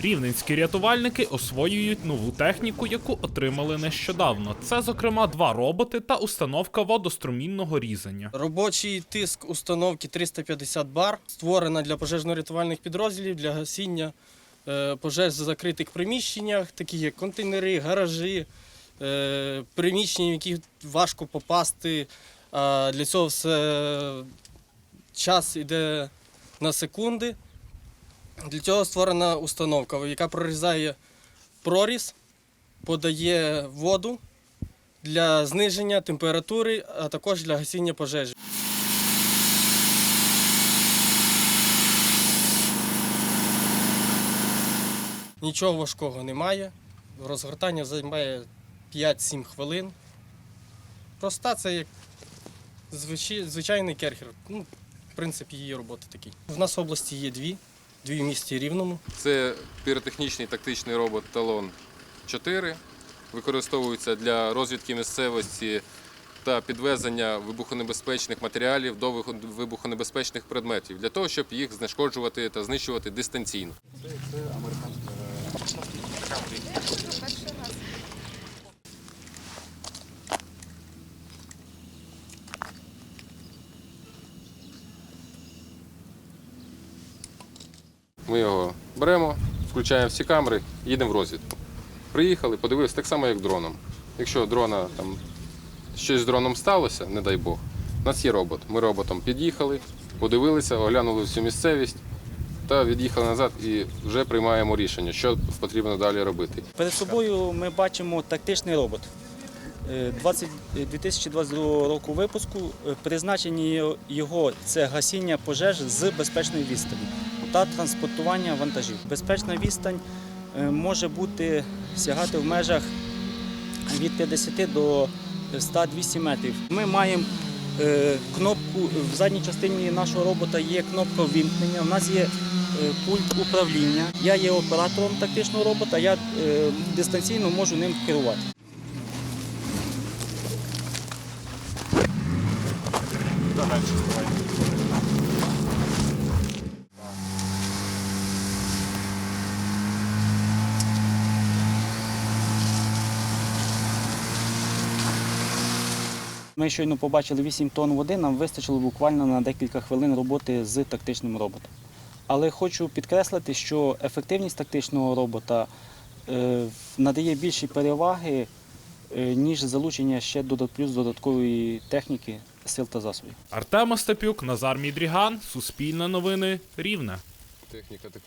Рівненські рятувальники освоюють нову техніку, яку отримали нещодавно. Це, зокрема, два роботи та установка водострумінного різання. Робочий тиск установки 350 бар, створена для пожежно-рятувальних підрозділів для гасіння е, пожеж в закритих приміщеннях, такі як контейнери, гаражі, е, приміщення, в які важко попасти. А для цього все час йде на секунди. Для цього створена установка, яка прорізає проріз, подає воду для зниження температури, а також для гасіння пожежі. Нічого важкого немає. Розгортання займає 5-7 хвилин. Проста це як звичайний керхер. Ну, принцип її роботи такий. В нас в області є дві, дві в місті Рівному. Це піротехнічний тактичний робот Талон 4. Використовується для розвідки місцевості та підвезення вибухонебезпечних матеріалів до вибухонебезпечних предметів для того, щоб їх знешкоджувати та знищувати дистанційно. Ми його беремо, включаємо всі камери, їдемо в розвідку. Приїхали, подивилися так само, як дроном. Якщо дрона там щось з дроном сталося, не дай Бог, у нас є робот. Ми роботом під'їхали, подивилися, оглянули всю місцевість та від'їхали назад і вже приймаємо рішення, що потрібно далі робити. Перед собою ми бачимо тактичний робот. Е, 20 е, 2022 року випуску Е, призначення його це гасіння пожеж з безпечної відстані та транспортування вантажів. Безпечна відстань е, може бути сягати в межах від 50 до 100-200 метрів. Ми маємо е, кнопку в задній частині нашого робота є кнопка ввімкнення. У нас є е, пульт управління. Я є оператором тактичного робота, я е, дистанційно можу ним керувати. Ми щойно побачили 8 тонн води, нам вистачило буквально на декілька хвилин роботи з тактичним роботом. Але хочу підкреслити, що ефективність тактичного робота е, надає більші переваги, е, ніж залучення ще плюс додаткової техніки, сил та засобів. Артем Остапюк, Назар Мідріган, Суспільне новини, Рівне. Техніка така